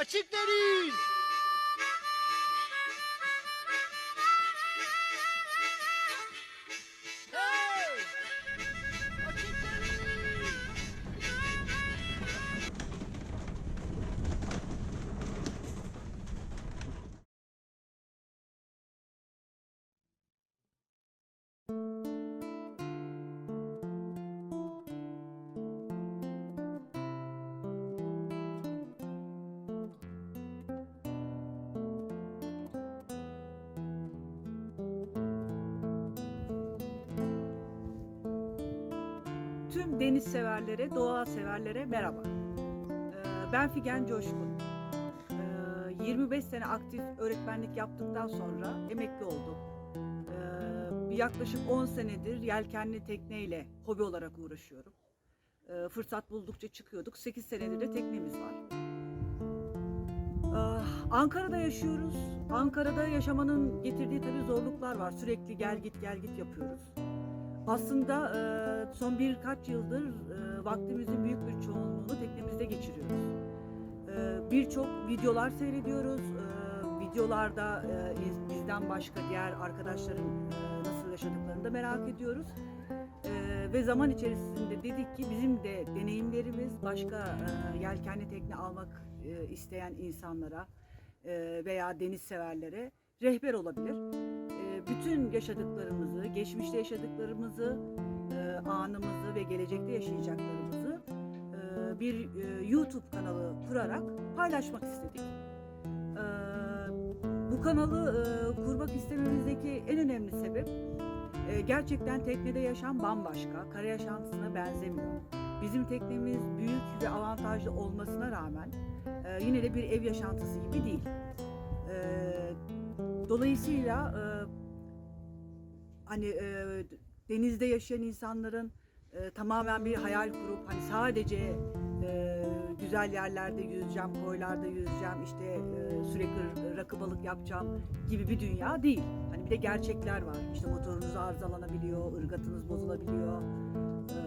Açık deniz. Severlere, doğa severlere merhaba. Ee, Ben Figen Coşkun. Ee, 25 sene aktif öğretmenlik yaptıktan sonra emekli oldum. Ee, Yaklaşık 10 senedir yelkenli tekneyle hobi olarak uğraşıyorum. Ee, Fırsat buldukça çıkıyorduk. 8 senedir de teknemiz var. Ankara'da yaşıyoruz. Ankara'da yaşamanın getirdiği tabii zorluklar var. Sürekli gel git gel git yapıyoruz. Aslında e, son birkaç yıldır e, vaktimizin büyük bir çoğunluğunu teknemizde geçiriyoruz. E, Birçok videolar seyrediyoruz. E, Videolarda e, iz- bizden başka diğer arkadaşların nasıl yaşadıklarını da merak ediyoruz. Ve zaman içerisinde dedik ki bizim de deneyimlerimiz başka e, yelkenli tekne almak isteyen insanlara veya deniz severlere rehber olabilir. E, bütün yaşadıklarımızı, geçmişte yaşadıklarımızı, e, anımızı ve gelecekte yaşayacaklarımızı e, bir e, YouTube kanalı kurarak paylaşmak istedik. Bu kanalı kurmak istememizdeki en önemli sebep gerçekten teknede yaşam bambaşka, kara yaşantısına benzemiyor. Bizim teknemiz büyük ve avantajlı olmasına rağmen yine de bir ev yaşantısı gibi değil. Dolayısıyla hani e, denizde yaşayan insanların e, tamamen bir hayal kurup hani sadece e, güzel yerlerde yüzeceğim, koylarda yüzeceğim, işte e, sürekli rakı balık yapacağım gibi bir dünya değil. Hani bir de gerçekler var. İşte motorunuz arızalanabiliyor, ırgatınız bozulabiliyor, e,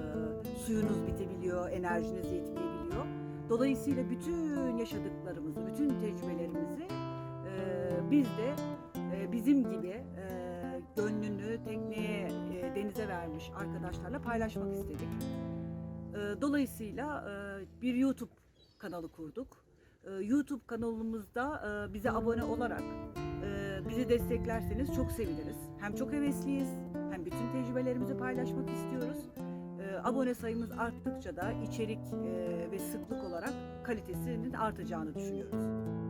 suyunuz bitebiliyor, enerjiniz yetmeyebiliyor. Dolayısıyla bütün yaşadıklarımızı, bütün tecrübelerimizi e, biz de e, bizim gibi e, gönlünü tekneye, e, denize vermiş arkadaşlarla paylaşmak istedik. E, dolayısıyla e, bir YouTube kanalı kurduk. E, YouTube kanalımızda e, bize abone olarak e, bizi desteklerseniz çok seviniriz. Hem çok hevesliyiz hem bütün tecrübelerimizi paylaşmak istiyoruz. E, abone sayımız arttıkça da içerik e, ve sıklık olarak kalitesinin artacağını düşünüyoruz.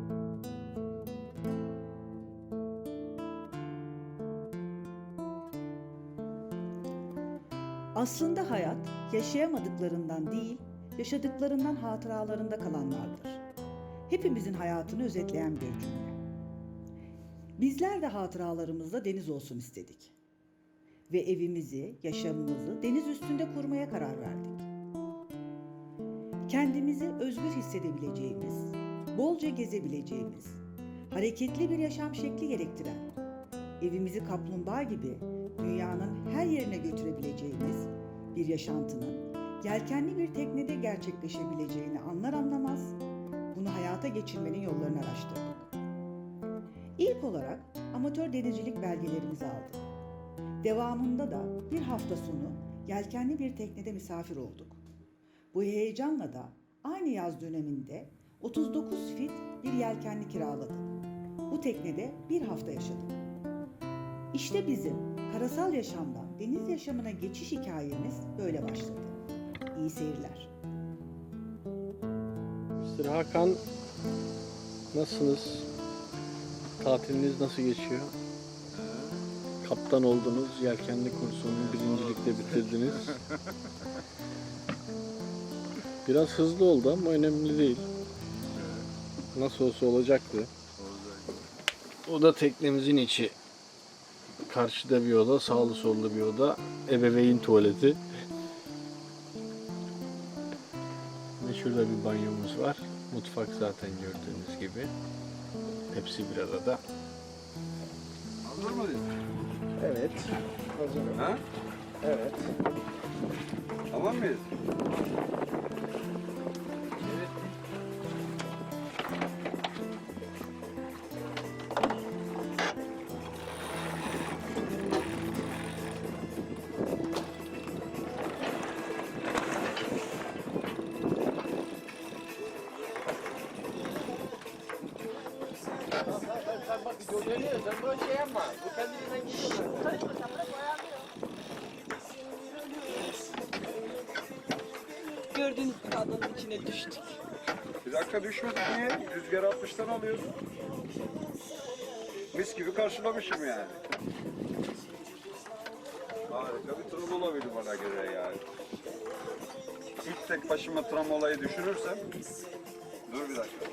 Aslında hayat yaşayamadıklarından değil, yaşadıklarından hatıralarında kalanlardır. Hepimizin hayatını özetleyen bir cümle. Bizler de hatıralarımızda deniz olsun istedik. Ve evimizi, yaşamımızı deniz üstünde kurmaya karar verdik. Kendimizi özgür hissedebileceğimiz, bolca gezebileceğimiz, hareketli bir yaşam şekli gerektiren, evimizi kaplumbağa gibi dünyanın her yerine götürebileceğimiz bir yaşantının yelkenli bir teknede gerçekleşebileceğini anlar anlamaz bunu hayata geçirmenin yollarını araştırdık. İlk olarak amatör denizcilik belgelerimizi aldık. Devamında da bir hafta sonu yelkenli bir teknede misafir olduk. Bu heyecanla da aynı yaz döneminde 39 fit bir yelkenli kiraladık. Bu teknede bir hafta yaşadık. İşte bizim karasal yaşamdan deniz yaşamına geçiş hikayemiz böyle başladı. İyi seyirler. Mr. Hakan nasılsınız? Tatiliniz nasıl geçiyor? Kaptan oldunuz, yelkenli kursunu birincilikte bitirdiniz. Biraz hızlı oldu ama önemli değil. Nasıl olsa olacaktı. O da teknemizin içi. Karşıda bir oda, sağlı sollu bir oda. Ebeveyn tuvaleti. Ve şurada bir banyomuz var. Mutfak zaten gördüğünüz gibi. Hepsi bir arada. Hazır mıyız? Evet. Hazır. Ha? Evet. Tamam mıyız? Gibi adanın içine düştük. Bir dakika düşmedik niye? Rüzgar 60'tan alıyorsun. Mis gibi karşılamışım yani. Harika bir tram olabilir bana göre yani. İlk tek başıma tram olayı düşünürsem... Dur bir dakika.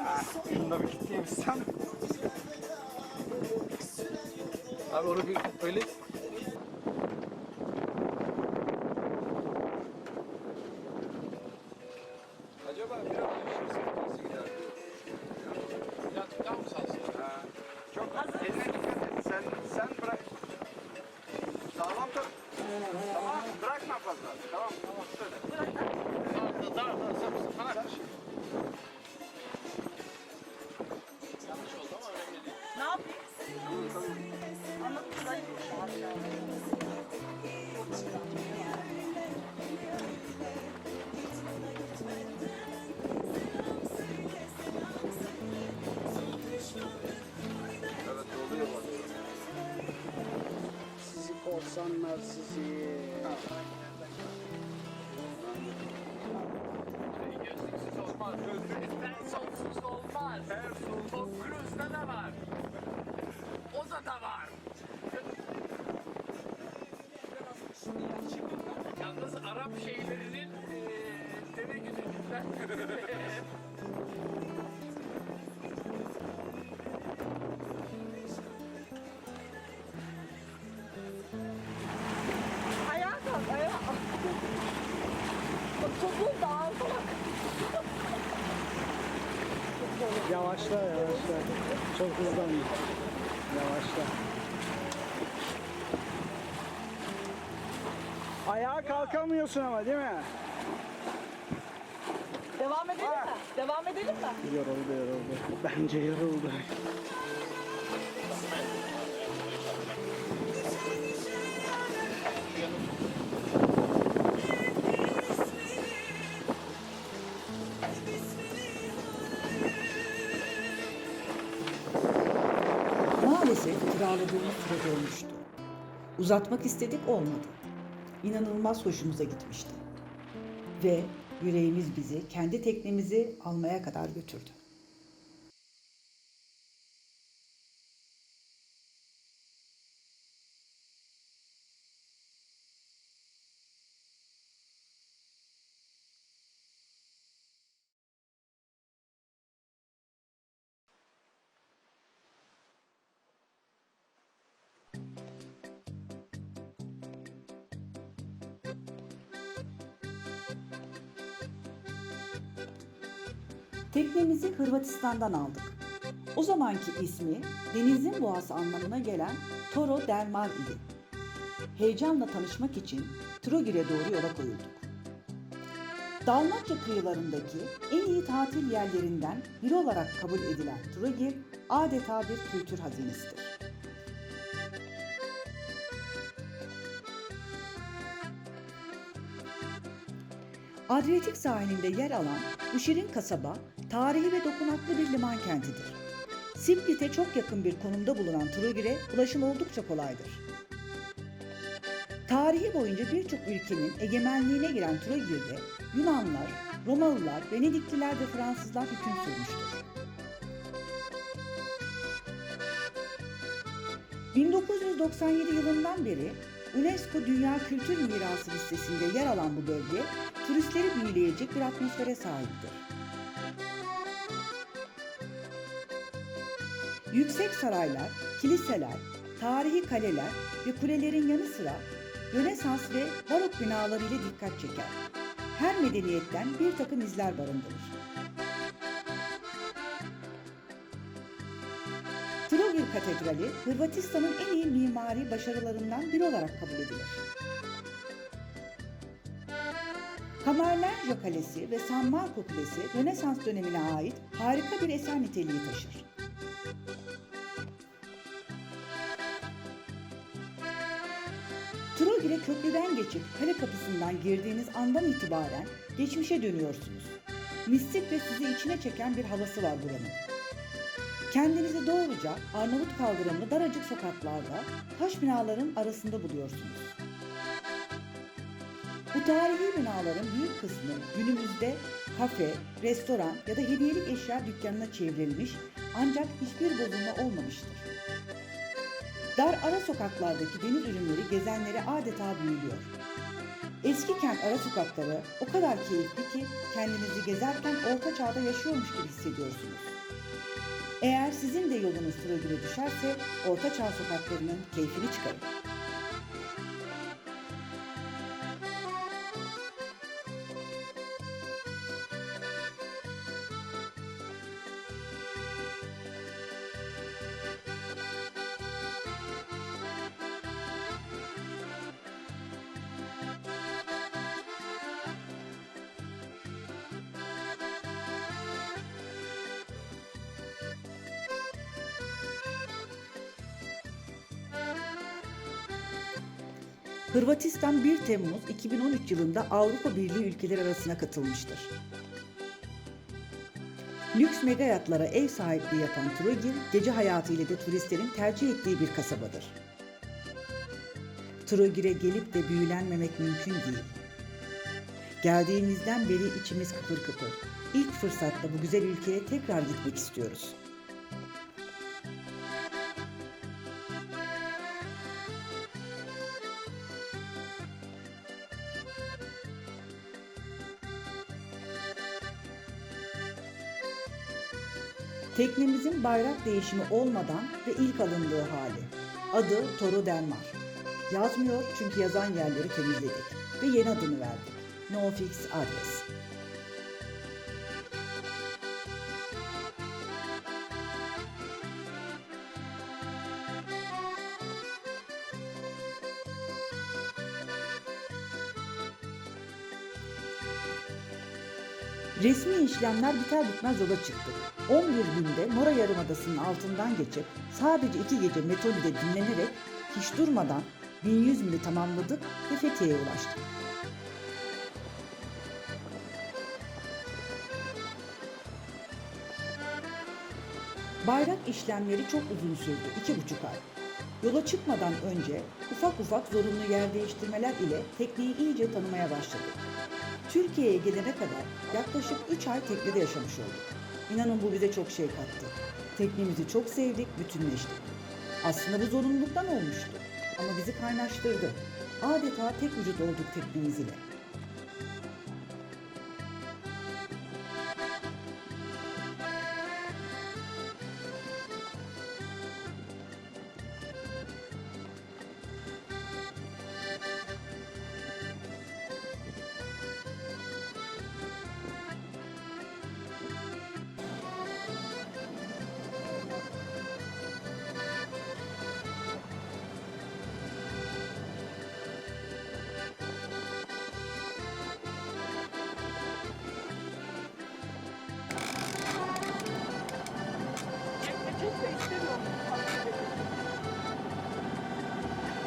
Ah, Şunu da bir kitleyebilsem. Abi onu bir öyle Acaba biraz düşürsek nasıl gider? birazcık daha mı salsın? Çok eline Arap şeylerinin eee deve güdülünden. Ayağa kalk ayağa. Topun dağıldı bak. Yavaşla yavaşla. Çok hızlanma. Yavaşla. Ayağa kalkamıyorsun ama değil mi? Devam edelim mi? Devam edelim mi? Yoruldu yoruldu. Bence yoruldu. Maalesef kiraladığımız süre dolmuştu. Uzatmak istedik olmadı. İnanılmaz hoşumuza gitmişti. Ve yüreğimiz bizi kendi teknemizi almaya kadar götürdü. Teknemizi Hırvatistan'dan aldık. O zamanki ismi denizin boğası anlamına gelen Toro del Mar idi. Heyecanla tanışmak için Trogir'e doğru yola koyulduk. Dalmatça kıyılarındaki en iyi tatil yerlerinden biri olarak kabul edilen Trogir adeta bir kültür hazinesidir. Adriyatik sahilinde yer alan bu şirin kasaba tarihi ve dokunaklı bir liman kentidir. Split'e çok yakın bir konumda bulunan Trogir'e ulaşım oldukça kolaydır. Tarihi boyunca birçok ülkenin egemenliğine giren Trogir'de Yunanlar, Romalılar, Venedikliler ve Fransızlar hüküm sürmüştür. 1997 yılından beri UNESCO Dünya Kültür Mirası listesinde yer alan bu bölge turistleri büyüleyecek bir atmosfere sahiptir. Yüksek saraylar, kiliseler, tarihi kaleler ve kulelerin yanı sıra Rönesans ve Barok binaları ile dikkat çeker. Her medeniyetten bir takım izler barındırır. Trogir Katedrali, Hırvatistan'ın en iyi mimari başarılarından biri olarak kabul edilir. Camerlengo Kalesi ve San Marco Kulesi Rönesans dönemine ait harika bir eser niteliği taşır. Köprüden geçip kale kapısından girdiğiniz andan itibaren geçmişe dönüyorsunuz. mistik ve sizi içine çeken bir havası var buranın. Kendinizi doğruca Arnavut kaldırımlı daracık sokaklarda taş binaların arasında buluyorsunuz. Bu tarihi binaların büyük kısmı günümüzde kafe, restoran ya da hediyelik eşya dükkanına çevrilmiş ancak hiçbir bozulma olmamıştır. Dar ara sokaklardaki deniz ürünleri gezenleri adeta büyülüyor. Eski kent ara sokakları o kadar keyifli ki kendinizi gezerken orta çağda yaşıyormuş gibi hissediyorsunuz. Eğer sizin de yolunuz Trabzon'a düşerse orta çağ sokaklarının keyfini çıkarın. Temmuz 2013 yılında Avrupa Birliği ülkeleri arasına katılmıştır. Lüks mega yatlara ev sahipliği yapan Trogir, gece hayatı ile de turistlerin tercih ettiği bir kasabadır. Trogir'e gelip de büyülenmemek mümkün değil. Geldiğimizden beri içimiz kıpır kıpır. İlk fırsatta bu güzel ülkeye tekrar gitmek istiyoruz. Teknemizin bayrak değişimi olmadan ve ilk alındığı hali. Adı Toro Denmar. Yazmıyor çünkü yazan yerleri temizledik ve yeni adını verdik. No Fix Adres. Resmi işlemler biter bitmez yola çıktık. 11 günde Mora Yarımadası'nın altından geçip sadece iki gece Metoli'de dinlenerek hiç durmadan 1100 mili tamamladık ve Fethiye'ye ulaştık. Bayrak işlemleri çok uzun sürdü, iki buçuk ay. Yola çıkmadan önce ufak ufak zorunlu yer değiştirmeler ile tekneyi iyice tanımaya başladık. Türkiye'ye gelene kadar yaklaşık 3 ay teknede yaşamış olduk. İnanın bu bize çok şey kattı. Teknemizi çok sevdik, bütünleştik. Aslında bu zorunluluktan olmuştu. Ama bizi kaynaştırdı. Adeta tek vücut olduk teknemiz ile.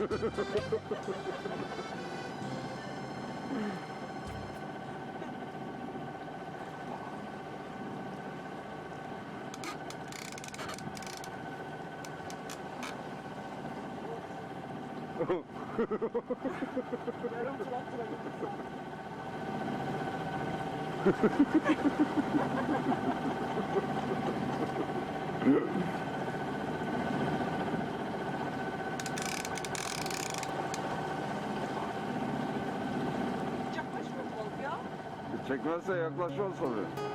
Yeah. Çekmezse yaklaşmaz tabii.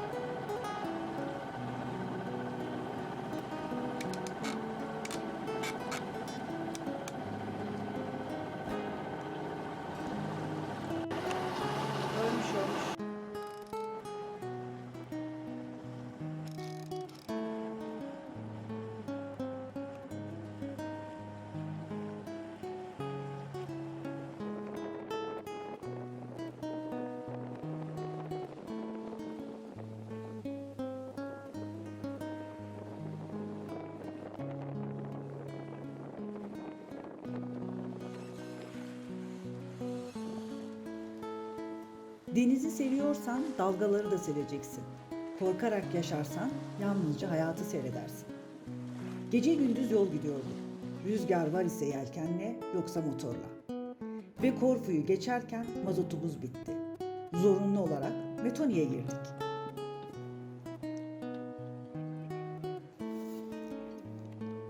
Denizi seviyorsan dalgaları da seveceksin. Korkarak yaşarsan yalnızca hayatı seyredersin. Gece gündüz yol gidiyorduk. Rüzgar var ise yelkenle yoksa motorla. Ve Korfu'yu geçerken mazotumuz bitti. Zorunlu olarak Metoni'ye girdik.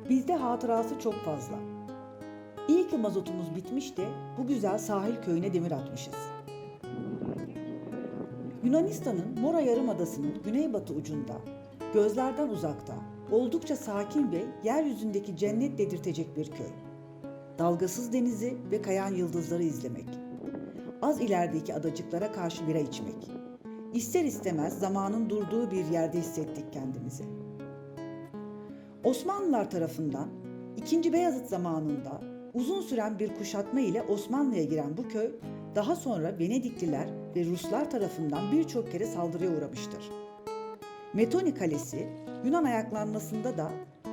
Bizde hatırası çok fazla. İyi ki mazotumuz bitmiş de bu güzel sahil köyüne demir atmışız. Yunanistan'ın Mora Yarımadası'nın güneybatı ucunda, gözlerden uzakta, oldukça sakin ve yeryüzündeki cennet dedirtecek bir köy. Dalgasız denizi ve kayan yıldızları izlemek. Az ilerideki adacıklara karşı bira içmek. İster istemez zamanın durduğu bir yerde hissettik kendimizi. Osmanlılar tarafından 2. Beyazıt zamanında uzun süren bir kuşatma ile Osmanlı'ya giren bu köy daha sonra Venedikliler ve Ruslar tarafından birçok kere saldırıya uğramıştır. Metoni Kalesi Yunan ayaklanmasında da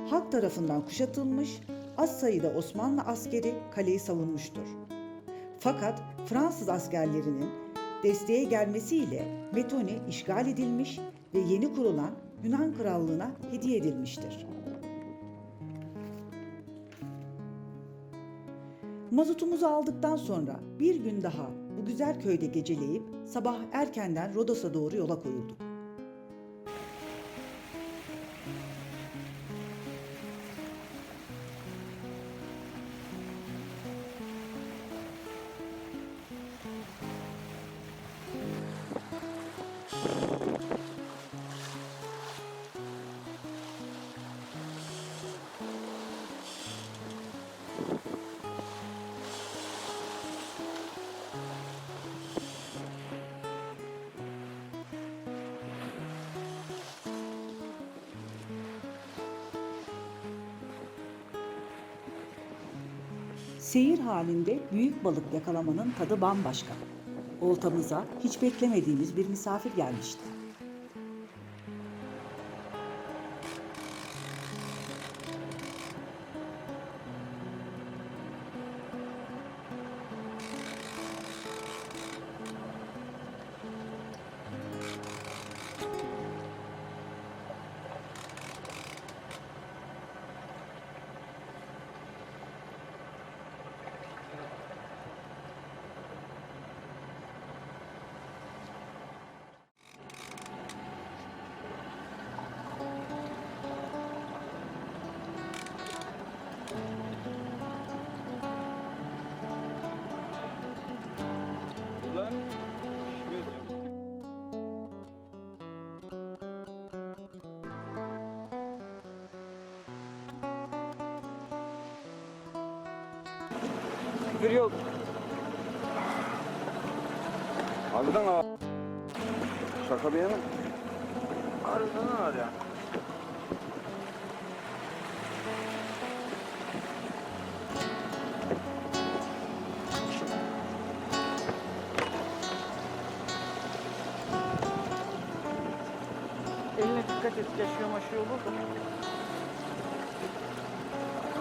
halk tarafından kuşatılmış, az sayıda Osmanlı askeri kaleyi savunmuştur. Fakat Fransız askerlerinin desteğe gelmesiyle Metoni işgal edilmiş ve yeni kurulan Yunan Krallığına hediye edilmiştir. Mazotumuzu aldıktan sonra bir gün daha güzel köyde geceleyip sabah erkenden Rodos'a doğru yola koyulduk. Seyir halinde büyük balık yakalamanın tadı bambaşka. Oltamıza hiç beklemediğimiz bir misafir gelmişti. Küfür yok. Harbiden ağır. Şaka bir yana. Harbiden ağır ya. Eline dikkat et. Yaşıyor maşıyor olur da.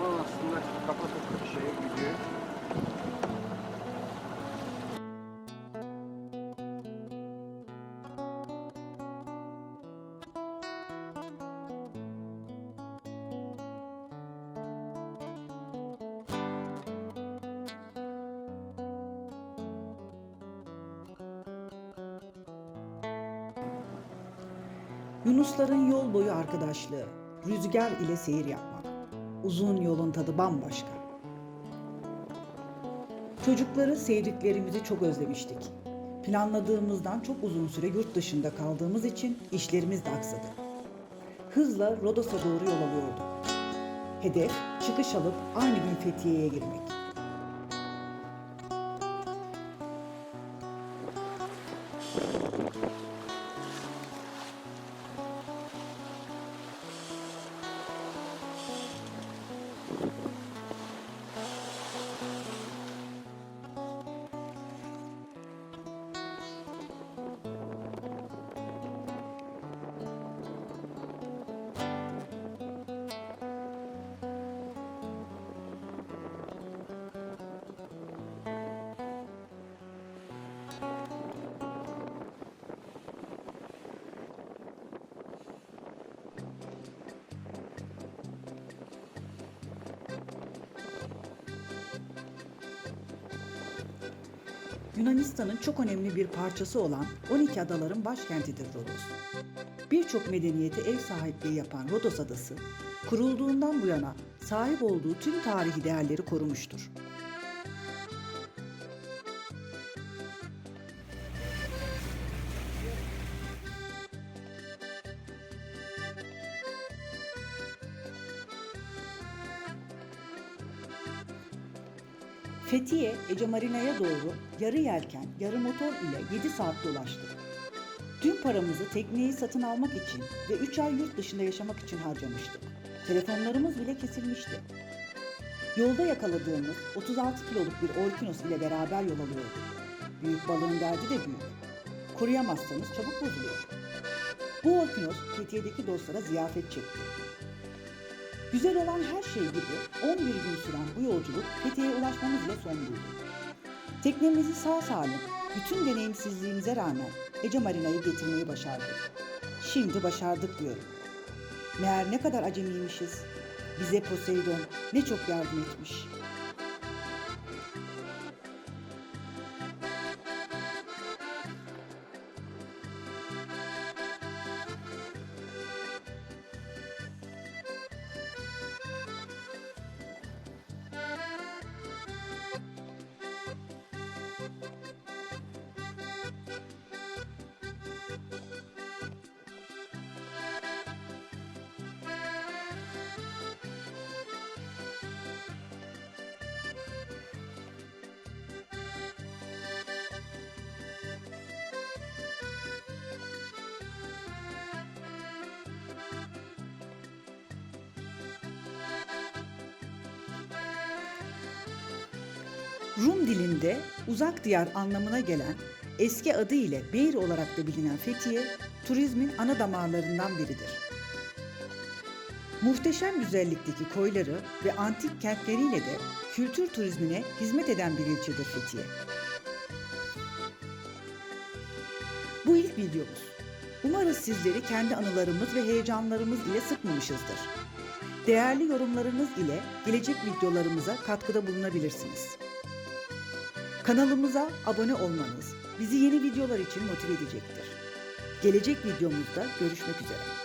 Aslında kapatıp şeye gidiyor. Yunusların yol boyu arkadaşlığı, rüzgar ile seyir yapmak. Uzun yolun tadı bambaşka. Çocukları, sevdiklerimizi çok özlemiştik. Planladığımızdan çok uzun süre yurt dışında kaldığımız için işlerimiz de aksadı. Hızla Rodos'a doğru yol alıyorduk. Hedef çıkış alıp aynı gün Fethiye'ye girmek. Yunanistan'ın çok önemli bir parçası olan 12 adaların başkentidir Rodos. Birçok medeniyete ev sahipliği yapan Rodos Adası, kurulduğundan bu yana sahip olduğu tüm tarihi değerleri korumuştur. Fethiye, Ece Marina'ya doğru yarı yelken, yarı motor ile 7 saat dolaştık. Tüm paramızı tekneyi satın almak için ve 3 ay yurt dışında yaşamak için harcamıştık. Telefonlarımız bile kesilmişti. Yolda yakaladığımız 36 kiloluk bir orkinos ile beraber yol alıyorduk. Büyük balığın derdi de büyük. Koruyamazsanız çabuk bozuluyor. Bu orkinos Fethiye'deki dostlara ziyafet çekti. Güzel olan her şey gibi 11 gün süren bu yolculuk Fethiye'ye ulaşmamız ile son buldu. Teknemizi sağ salim, bütün deneyimsizliğimize rağmen Ece Marina'yı getirmeyi başardık. Şimdi başardık diyorum. Meğer ne kadar acemiymişiz. Bize Poseidon ne çok yardım etmiş. Rum dilinde uzak diyar anlamına gelen eski adı ile Beyr olarak da bilinen Fethiye, turizmin ana damarlarından biridir. Muhteşem güzellikteki koyları ve antik kentleriyle de kültür turizmine hizmet eden bir ilçedir Fethiye. Bu ilk videomuz. Umarız sizleri kendi anılarımız ve heyecanlarımız ile sıkmamışızdır. Değerli yorumlarınız ile gelecek videolarımıza katkıda bulunabilirsiniz. Kanalımıza abone olmanız bizi yeni videolar için motive edecektir. Gelecek videomuzda görüşmek üzere.